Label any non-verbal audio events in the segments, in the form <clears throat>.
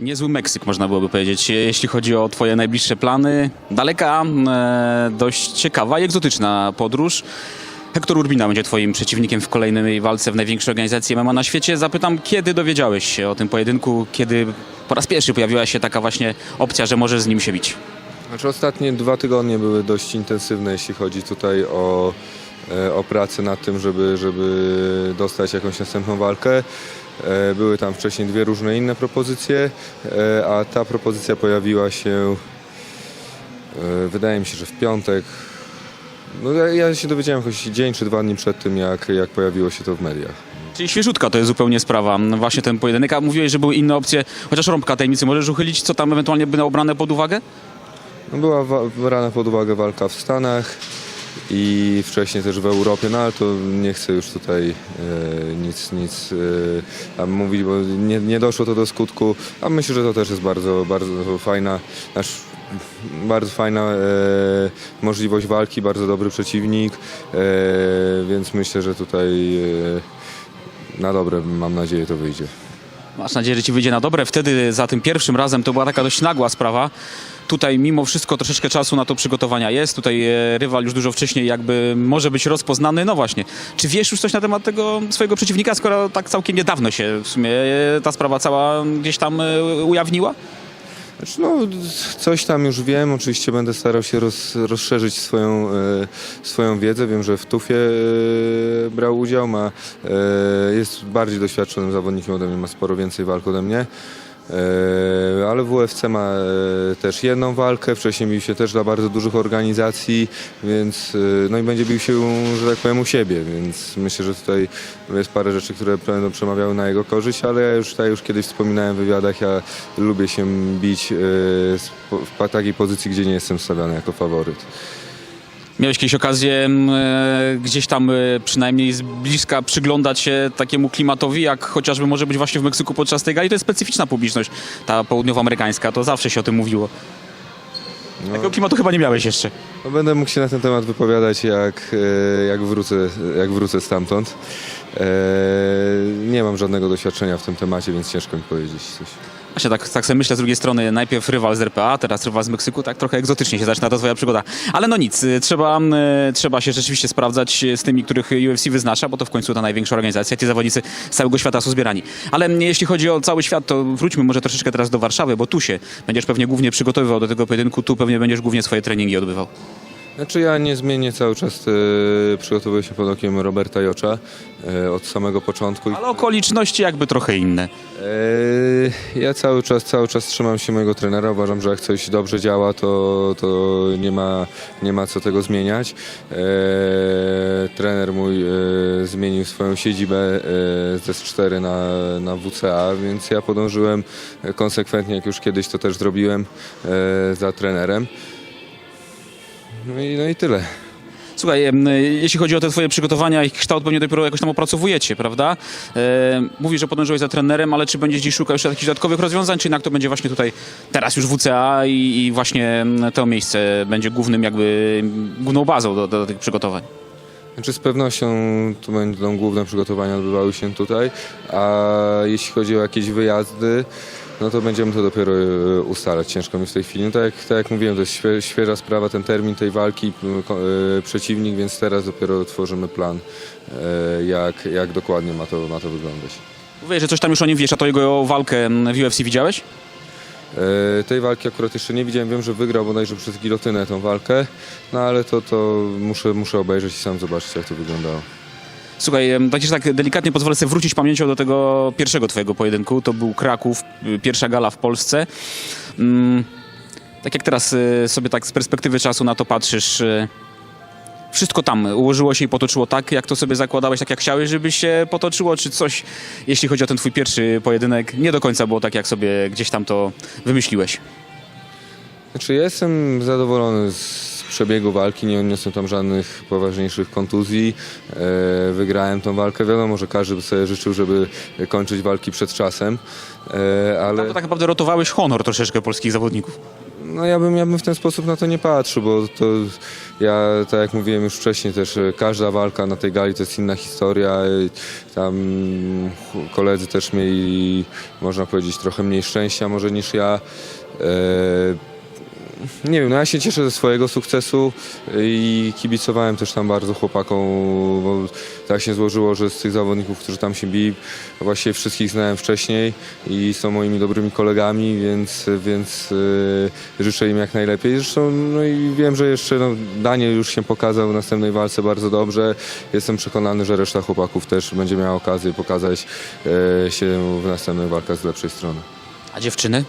Niezły Meksyk, można byłoby powiedzieć, jeśli chodzi o twoje najbliższe plany. Daleka, e, dość ciekawa i egzotyczna podróż. Hektor Urbina będzie twoim przeciwnikiem w kolejnej walce w największej organizacji MMA na świecie. Zapytam, kiedy dowiedziałeś się o tym pojedynku, kiedy po raz pierwszy pojawiła się taka właśnie opcja, że możesz z nim się bić? Znaczy ostatnie dwa tygodnie były dość intensywne, jeśli chodzi tutaj o, e, o pracę nad tym, żeby, żeby dostać jakąś następną walkę. E, Były tam wcześniej dwie różne inne propozycje, e, a ta propozycja pojawiła się, e, wydaje mi się, że w piątek. No, ja- się dowiedziałem jakoś dzień czy dwa dni przed tym, jak, jak pojawiło się to w mediach. Czyli świeżutka to jest zupełnie sprawa, właśnie ten pojedynek. A mówiłeś, że były inne opcje, chociaż rąbka tajemnicy możesz uchylić, co tam ewentualnie by obrane pod uwagę? No była brana pod uwagę walka w Stanach i wcześniej też w Europie, no ale to nie chcę już tutaj e, nic, nic e, mówić, bo nie, nie doszło to do skutku, a myślę, że to też jest bardzo, bardzo fajna, nasz, bardzo fajna e, możliwość walki, bardzo dobry przeciwnik, e, więc myślę, że tutaj e, na dobre, mam nadzieję, to wyjdzie. Masz nadzieję, że ci wyjdzie na dobre. Wtedy za tym pierwszym razem to była taka dość nagła sprawa. Tutaj mimo wszystko troszeczkę czasu na to przygotowania jest. Tutaj e, rywal już dużo wcześniej jakby może być rozpoznany. No właśnie, czy wiesz już coś na temat tego swojego przeciwnika, skoro tak całkiem niedawno się w sumie e, ta sprawa cała gdzieś tam e, ujawniła? Znaczy, no, coś tam już wiem. Oczywiście będę starał się roz, rozszerzyć swoją, e, swoją wiedzę. Wiem, że w Tufie e, brał udział. Ma, e, jest bardziej doświadczonym zawodnikiem ode mnie, ma sporo więcej walk ode mnie. E, ale w UFC ma e, też jedną walkę, wcześniej bił się też dla bardzo dużych organizacji, więc e, no i będzie bił się, że tak powiem, u siebie, więc myślę, że tutaj jest parę rzeczy, które będą przemawiały na jego korzyść, ale ja już tutaj już kiedyś wspominałem w wywiadach, ja lubię się bić w takiej pozycji, gdzie nie jestem stawiany jako faworyt. Miałeś kiedyś okazję m, e, gdzieś tam e, przynajmniej z bliska przyglądać się takiemu klimatowi, jak chociażby może być właśnie w Meksyku podczas tej gali. To jest specyficzna publiczność, ta południowoamerykańska, to zawsze się o tym mówiło. Takiego klimatu chyba nie miałeś jeszcze. No, będę mógł się na ten temat wypowiadać, jak, e, jak, wrócę, jak wrócę stamtąd. E, nie mam żadnego doświadczenia w tym temacie, więc ciężko mi powiedzieć coś. Właśnie tak, tak sobie myślę z drugiej strony, najpierw rywal z RPA, teraz rywal z Meksyku, tak trochę egzotycznie się zaczyna ta twoja przygoda. Ale no nic, y, trzeba, y, trzeba się rzeczywiście sprawdzać z tymi, których UFC wyznacza, bo to w końcu ta największa organizacja, ci zawodnicy z całego świata są zbierani. Ale mm, jeśli chodzi o cały świat, to wróćmy może troszeczkę teraz do Warszawy, bo tu się będziesz pewnie głównie przygotowywał do tego pojedynku, tu pewnie będziesz głównie swoje treningi odbywał. Znaczy ja niezmiennie cały czas e, przygotowuję się pod okiem Roberta Jocza e, od samego początku. Ale okoliczności jakby trochę inne. e, ja cały czas, cały czas trzymam się mojego trenera. Uważam, że jak coś dobrze działa, to, to nie, ma, nie ma co tego zmieniać. E, trener mój e, zmienił swoją siedzibę e, z S4 na, na WCA, więc ja podążyłem konsekwentnie, jak już kiedyś to też zrobiłem, e, za trenerem. No i, no i tyle. Słuchaj, em, jeśli chodzi o te twoje przygotowania, ich kształt pewnie dopiero jakoś tam opracowujecie, prawda? E, mówisz, że podążyłeś za trenerem, ale czy będziesz dziś szukał jeszcze jakichś dodatkowych rozwiązań, czy jednak to będzie właśnie tutaj teraz już WCA i, i właśnie to miejsce będzie głównym jakby, główną bazą do, do tych przygotowań? Znaczy z pewnością tu będą główne przygotowania odbywały się tutaj, a jeśli chodzi o jakieś wyjazdy, no to będziemy to dopiero e, ustalać. Ciężko mi w tej chwili. No tak, jak, tak jak mówiłem, to jest świe, świeża sprawa, ten termin tej walki, ko- e, przeciwnik, więc teraz dopiero tworzymy plan, e, jak, jak dokładnie ma to, ma to wyglądać. Mówię, że coś tam już o nim wiesz, a to jego walkę w UFC widziałeś? E, Tej walki akurat jeszcze nie widziałem. Wiem, że wygrał bodajże przez gilotynę tą walkę, no ale to, to muszę, muszę obejrzeć i sam zobaczyć, jak to wyglądało. Słuchaj, em, tak, tak delikatnie pozwolę sobie wrócić pamięcią do tego pierwszego twojego pojedynku. To był Kraków, y, pierwsza gala w Polsce. Mm, tak jak teraz y, sobie tak z perspektywy czasu na to patrzysz, y, wszystko tam ułożyło się i potoczyło tak, jak to sobie zakładałeś, tak jak chciałeś, żeby się potoczyło, czy coś, jeśli chodzi o ten twój pierwszy pojedynek, nie do końca było tak, jak sobie gdzieś tam to wymyśliłeś? Znaczy ja jestem zadowolony z przebiegu walki, nie odniosłem tam żadnych poważniejszych kontuzji. E, wygrałem tą walkę. Wiadomo, że każdy by sobie życzył, żeby kończyć walki przed czasem, e, ale To tak naprawdę rotowałeś honor troszeczkę polskich zawodników. No ja bym, ja bym w ten sposób na to nie patrzył, bo to ja, tak jak mówiłem już wcześniej też, e, każda walka na tej gali to jest inna historia. e, Tam ch- koledzy też mieli, można powiedzieć, trochę mniej szczęścia może niż ja. E, nie wiem, no ja się cieszę ze swojego sukcesu i kibicowałem też tam bardzo chłopakom, bo tak się złożyło, że z tych zawodników, którzy tam się bili, właściwie wszystkich znałem wcześniej i są moimi dobrymi kolegami, więc, więc yy, życzę im jak najlepiej. Zresztą no i wiem, że jeszcze no, Daniel już się pokazał w następnej walce bardzo dobrze. Jestem przekonany, że reszta chłopaków też będzie miała okazję pokazać yy, się w następnych walkach z lepszej strony. A dziewczyny?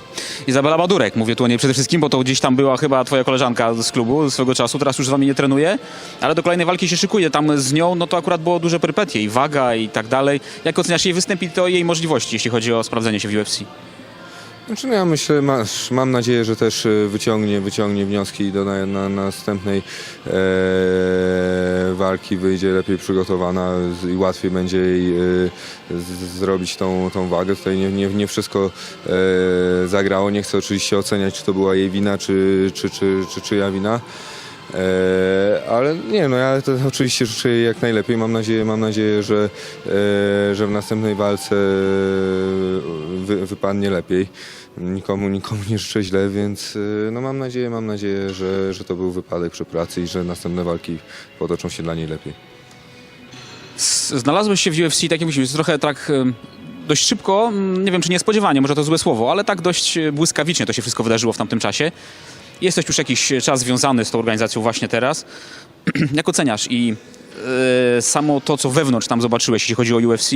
Izabela Badurek, mówię tu o niej przede wszystkim, bo to gdzieś tam była chyba twoja koleżanka z klubu swego czasu, teraz już z wami nie trenuje, ale do kolejnej walki się szykuje. Tam z nią, no to akurat było duże perypetie i waga i tak dalej. Jak oceniasz jej występ i to jej możliwości, jeśli chodzi o sprawdzenie się w UFC? Znaczy, no ja myślę, masz, mam nadzieję, że też e, wyciągnie, wyciągnie wnioski do na, na następnej e, walki, wyjdzie lepiej przygotowana i łatwiej będzie jej e, zrobić tą, tą wagę. Tutaj nie, nie, nie wszystko e, zagrało. Nie chcę oczywiście oceniać, czy to była jej wina, czy, czy, czy, czy czyja wina. E, ale nie, no ja to <laughs> oczywiście życzę jej jak najlepiej. Mam nadzieję, mam nadzieję że, że w następnej walce wy, wypadnie lepiej. Nikomu, nikomu nie życzę źle, więc e, no mam nadzieję, mam nadzieję, że, że to był wypadek przy pracy i że następne walki potoczą się dla niej lepiej. Znalazłeś się w UFC, tak jak mówisz, trochę tak em, dość szybko, mm, nie wiem czy niespodziewanie, może to złe słowo, ale tak dość e, błyskawicznie to się wszystko wydarzyło w tamtym czasie. Jesteś już jakiś czas związany z tą organizacją właśnie teraz. <clears throat> jak oceniasz i e, samo to, co wewnątrz tam zobaczyłeś, jeśli chodzi o UFC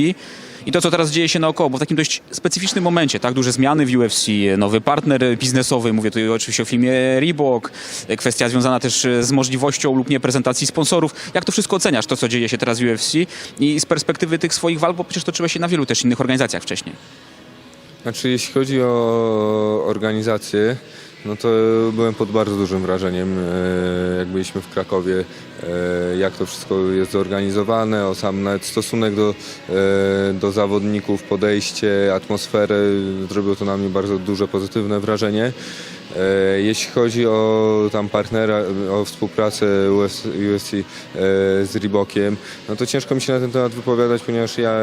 i to, co teraz dzieje się naokoło, bo w takim dość specyficznym momencie, tak duże zmiany w UFC, nowy partner biznesowy, mówię tu oczywiście o filmie Reebok, kwestia związana też z możliwością lub nie prezentacji sponsorów. Jak to wszystko oceniasz, to co dzieje się teraz w UFC i z perspektywy tych swoich walk, bo przecież toczyłeś się na wielu też innych organizacjach wcześniej. Znaczy, jeśli chodzi o organizację, no to byłem pod bardzo dużym wrażeniem, e, jak byliśmy w Krakowie, e, jak to wszystko jest zorganizowane, o sam nawet stosunek do, e, do zawodników, podejście, atmosferę, zrobiło to na mnie bardzo duże pozytywne wrażenie. Jeśli chodzi o tam partnera, o współpracę US, UFC e, z Reebokiem, no to ciężko mi się na ten temat wypowiadać, ponieważ ja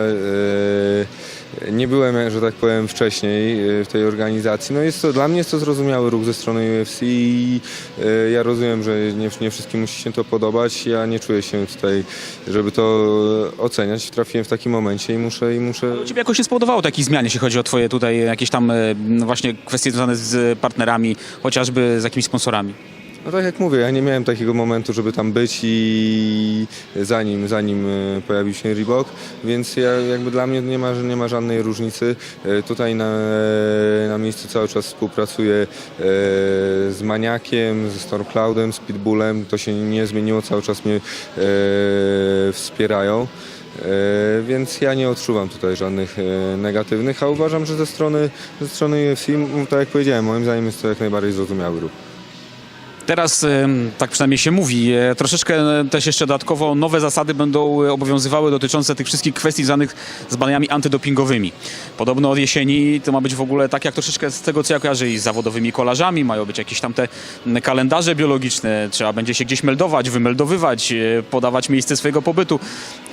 nie byłem, że tak powiem, wcześniej e, w tej organizacji. No jest to, dla mnie jest to zrozumiały ruch ze strony UFC i e, ja rozumiem, że nie, nie wszystkim musi się to podobać. Ja nie czuję się tutaj, żeby to oceniać. Trafiłem w takim momencie i muszę, i muszę Ciebie jakoś nie spowodowało takich zmian, jeśli chodzi o twoje tutaj jakieś tam e, no właśnie kwestie związane z partnerami, chociażby z jakimiś sponsorami? No tak jak mówię, ja nie miałem takiego momentu, żeby tam być i zanim, zanim e, pojawił się Reebok, więc ja, jakby dla mnie nie ma, nie ma żadnej różnicy. E, Tutaj na, na miejscu cały czas współpracuję e, z Maniakiem, ze Stormcloudem, z Pitbullem. To się nie zmieniło, cały czas mnie e, wspierają. E, Więc ja nie odczuwam tutaj żadnych e, negatywnych, a uważam, że ze strony, ze strony UFC, tak jak powiedziałem, moim zdaniem jest to jak najbardziej zrozumiały ruch. Teraz, tak przynajmniej się mówi, e, troszeczkę e, też jeszcze dodatkowo nowe zasady będą e, obowiązywały dotyczące tych wszystkich kwestii związanych z badaniami antydopingowymi. Podobno od jesieni to ma być w ogóle tak jak troszeczkę z tego, co ja kojarzę i z zawodowymi kolarzami, mają być jakieś tam te kalendarze biologiczne, trzeba będzie się gdzieś meldować, wymeldowywać, podawać miejsce swojego pobytu.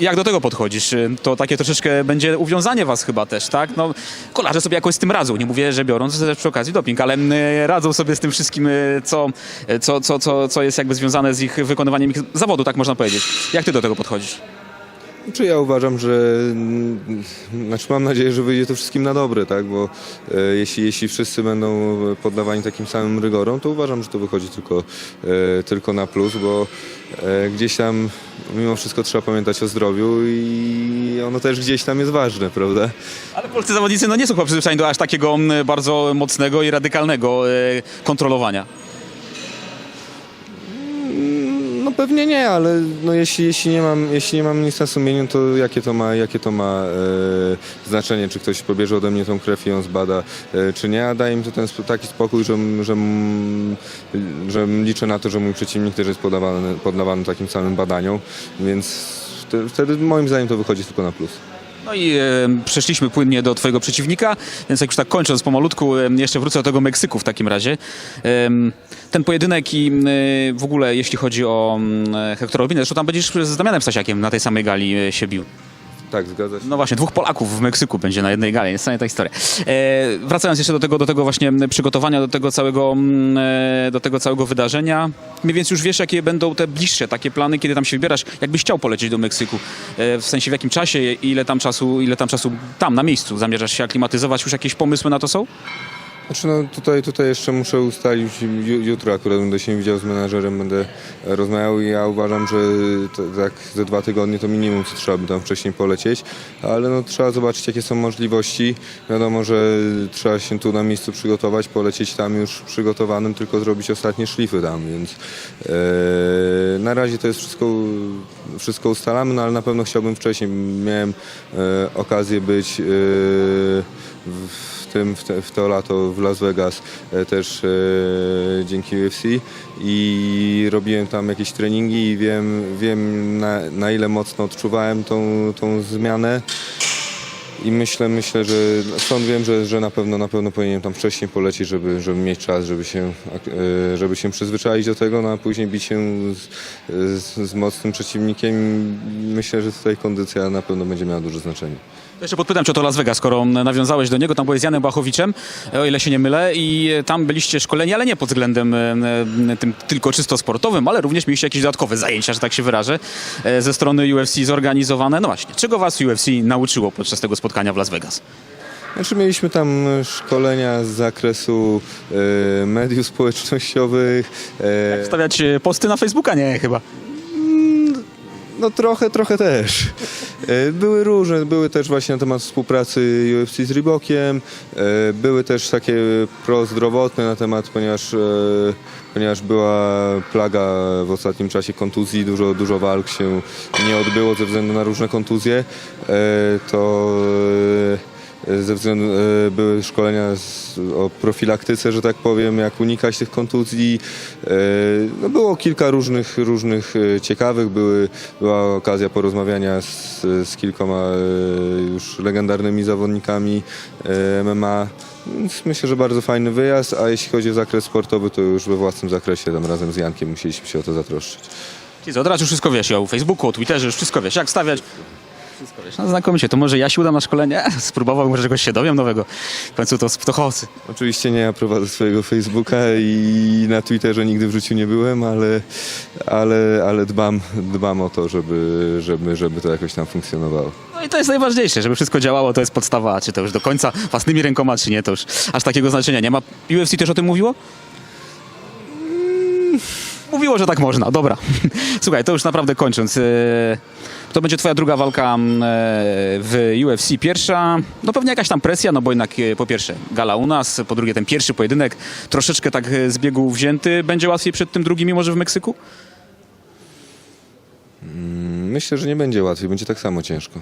Jak do tego podchodzisz? To takie troszeczkę będzie uwiązanie was chyba też, tak? No, kolarze sobie jakoś z tym radzą. Nie mówię, że biorąc też przy okazji doping, ale radzą sobie z tym wszystkim, co, co, co, co, co jest jakby związane z ich wykonywaniem ich zawodu, tak można powiedzieć. Jak ty do tego podchodzisz? Czy ja uważam, że mm, znaczy mam nadzieję, że wyjdzie to wszystkim na dobre, tak? Bo e, jeśli, jeśli wszyscy będą poddawani takim samym rygorom, to uważam, że to wychodzi tylko, e, tylko na plus, bo e, gdzieś tam mimo wszystko trzeba pamiętać o zdrowiu i ono też gdzieś tam jest ważne, prawda? Ale polscy zawodnicy no, nie są chyba przyzwyczajeni do aż takiego m, bardzo mocnego i radykalnego e, kontrolowania. No pewnie nie, ale no jeśli, jeśli, nie mam, jeśli nie mam nic na sumieniu, to jakie to ma, jakie to ma e, znaczenie, czy ktoś pobierze ode mnie tą krew i ją zbada, e, czy nie, a daje mi to ten sp- taki spokój, że, że, że liczę na to, że mój przeciwnik też jest podawany, poddawany takim samym badaniom, więc wte- wtedy moim zdaniem to wychodzi tylko na plus. No i e, przeszliśmy płynnie do twojego przeciwnika, więc jak już tak kończąc pomalutku, e, jeszcze wrócę do tego Meksyku w takim razie. Ten pojedynek i e, w ogóle jeśli chodzi o mm, Hektora Urbina, zresztą tam będziesz z Damianem Stasiakiem na tej samej gali e, się bił. Tak, zgadza się. No właśnie, dwóch Polaków w Meksyku będzie na jednej gali, jest ta historia. E, wracając jeszcze do tego, do tego właśnie m, przygotowania, do tego całego, mm, e, do tego całego wydarzenia, mniej więcej już wiesz, jakie będą te bliższe takie plany, kiedy tam się wybierasz, jakbyś chciał polecieć do Meksyku, e, w sensie w jakim czasie, ile tam czasu, ile tam czasu tam, na miejscu zamierzasz się aklimatyzować, już jakieś pomysły na to są? Znaczy no tutaj, tutaj jeszcze muszę ustalić, ju- jutro akurat będę się widział z menadżerem, będę rozmawiał i ja uważam, że tak ze dwa tygodnie to minimum, co trzeba by tam wcześniej polecieć, ale no trzeba zobaczyć jakie są możliwości. Wiadomo, że trzeba się tu na miejscu przygotować, polecieć tam już przygotowanym, tylko zrobić ostatnie szlify tam, więc e, na razie to jest wszystko, wszystko ustalamy, no ale na pewno chciałbym wcześniej, miałem e, okazję być e, w tym, w, te, w to lato w Las Vegas e, też e, dzięki UFC i robiłem tam jakieś treningi i wiem, wiem na, na ile mocno odczuwałem tą, tą zmianę. I myślę, myślę, że stąd wiem, że, że na pewno na pewno powinienem tam wcześniej polecieć, żeby, żeby mieć czas, żeby się, e, żeby się przyzwyczaić do tego, no a później bić się z, z, z mocnym przeciwnikiem. Myślę, że tutaj kondycja na pewno będzie miała duże znaczenie. Jeszcze podpytam cię o to Las Vegas, skoro nawiązałeś do niego, tam byłeś z Janem Bachowiczem, o ile się nie mylę, i tam byliście szkoleni, ale nie pod względem e, e, tym tylko czysto sportowym, ale również mieliście jakieś dodatkowe zajęcia, że tak się wyrażę, e, ze strony UFC zorganizowane. No właśnie, czego was UFC nauczyło podczas tego spotkania w Las Vegas? Znaczy mieliśmy tam szkolenia z zakresu e, mediów społecznościowych. E, Stawiać e, posty na Facebooka? Nie, chyba. No trochę, trochę też. E, były różne, były też właśnie na temat współpracy UFC z Reebokiem. E, były też takie prozdrowotne na temat, ponieważ, e, ponieważ była plaga w ostatnim czasie kontuzji, dużo, dużo walk się nie odbyło ze względu na różne kontuzje. To ze względu e, były szkolenia z, o profilaktyce, że tak powiem, jak unikać tych kontuzji. E, no było kilka różnych, różnych e, ciekawych, były, była okazja porozmawiania z, z kilkoma e, już legendarnymi zawodnikami e, MMA. Więc myślę, że bardzo fajny wyjazd, a jeśli chodzi o zakres sportowy, to już we własnym zakresie, tam razem z Jankiem musieliśmy się o to zatroszczyć. Czyli co, już wszystko wiesz, o Facebooku, o Twitterze, już wszystko wiesz, jak stawiać. Wszystko wiesz. No znakomicie, to może ja się udam na szkolenie, <laughs> spróbował, może czegoś się dowiem nowego. W końcu to ptochowcy. Oczywiście nie ja prowadzę swojego Facebooka i na Twitterze nigdy w życiu nie byłem, ale, ale, ale dbam, dbam o to, żeby, żeby, żeby to jakoś tam funkcjonowało. No i to jest najważniejsze, żeby wszystko działało, to jest podstawa, czy to już do końca własnymi rękoma, czy nie, to już aż takiego znaczenia nie ma. UFC też o tym mówiło? Mówiło, że tak można, dobra. <laughs> Słuchaj, to już naprawdę kończąc. e, To będzie twoja druga walka mm, e, w UFC. Pierwsza, no pewnie jakaś tam presja, no bo jednak e, po pierwsze gala u nas, po drugie ten pierwszy pojedynek, troszeczkę tak e, z biegu wzięty. Będzie łatwiej przed tym drugim, mimo że w Meksyku? Myślę, że nie będzie łatwiej, będzie tak samo ciężko.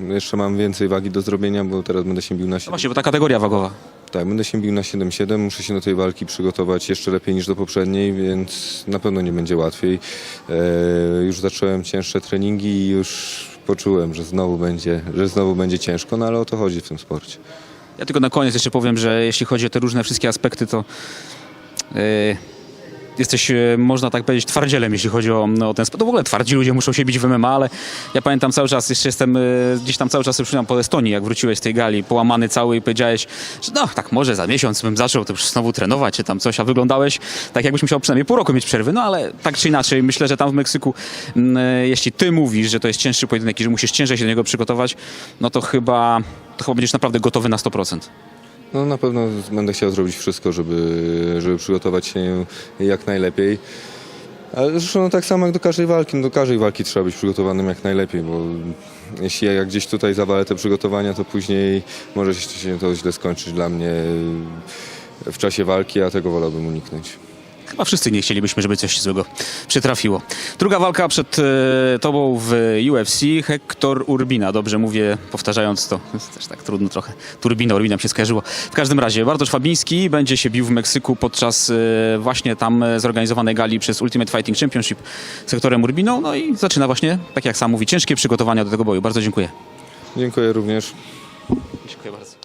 Jeszcze mam więcej wagi do zrobienia, bo teraz będę się bił na No 7. właśnie, bo ta kategoria wagowa. Tak, będę się bił na 7-7, muszę się do tej walki przygotować jeszcze lepiej niż do poprzedniej, więc na pewno nie będzie łatwiej. E, już zacząłem cięższe treningi i już poczułem, że znowu będzie, że znowu będzie ciężko, no ale o to chodzi w tym sporcie. Ja tylko na koniec jeszcze powiem, że jeśli chodzi o te różne wszystkie aspekty, to yy, jesteś, yy, można tak powiedzieć, twardzielem, jeśli chodzi o, no, o ten sport. To w ogóle twardzi ludzie muszą się bić w MMA, ale ja pamiętam cały czas, jeszcze jestem yy, gdzieś tam cały czas przypominam po Estonii, jak wróciłeś z tej gali, połamany cały i powiedziałeś, że no tak może za miesiąc bym zaczął to już znowu trenować, czy tam coś, a wyglądałeś tak jakbyś musiał przynajmniej pół roku mieć przerwy, no ale tak czy inaczej, myślę, że tam w Meksyku, mm, jeśli ty mówisz, że to jest cięższy pojedynek i że musisz ciężej się do niego przygotować, no to chyba, to chyba będziesz naprawdę gotowy na 100%. No na pewno będę chciał zrobić wszystko, żeby, żeby przygotować się jak najlepiej. Ale zresztą no, tak samo jak do każdej walki, no, do każdej walki trzeba być przygotowanym jak najlepiej, bo jeśli ja gdzieś tutaj zawalę te przygotowania, to później może się to źle skończyć dla mnie w czasie walki, a tego wolałbym uniknąć. Chyba wszyscy nie chcielibyśmy, żeby coś złego przytrafiło. Druga walka przed e, tobą w UFC. Hector Urbina. Dobrze mówię, powtarzając to. Jest też tak trudno trochę. Turbina, Urbina mi się skojarzyło. W każdym razie, Bartosz Fabiński będzie się bił w Meksyku podczas e, właśnie tam zorganizowanej gali przez Ultimate Fighting Championship z Hectorem Urbiną. No i zaczyna właśnie, tak jak sam mówi, ciężkie przygotowania do tego boju. Bardzo dziękuję. Dziękuję również. Dziękuję bardzo.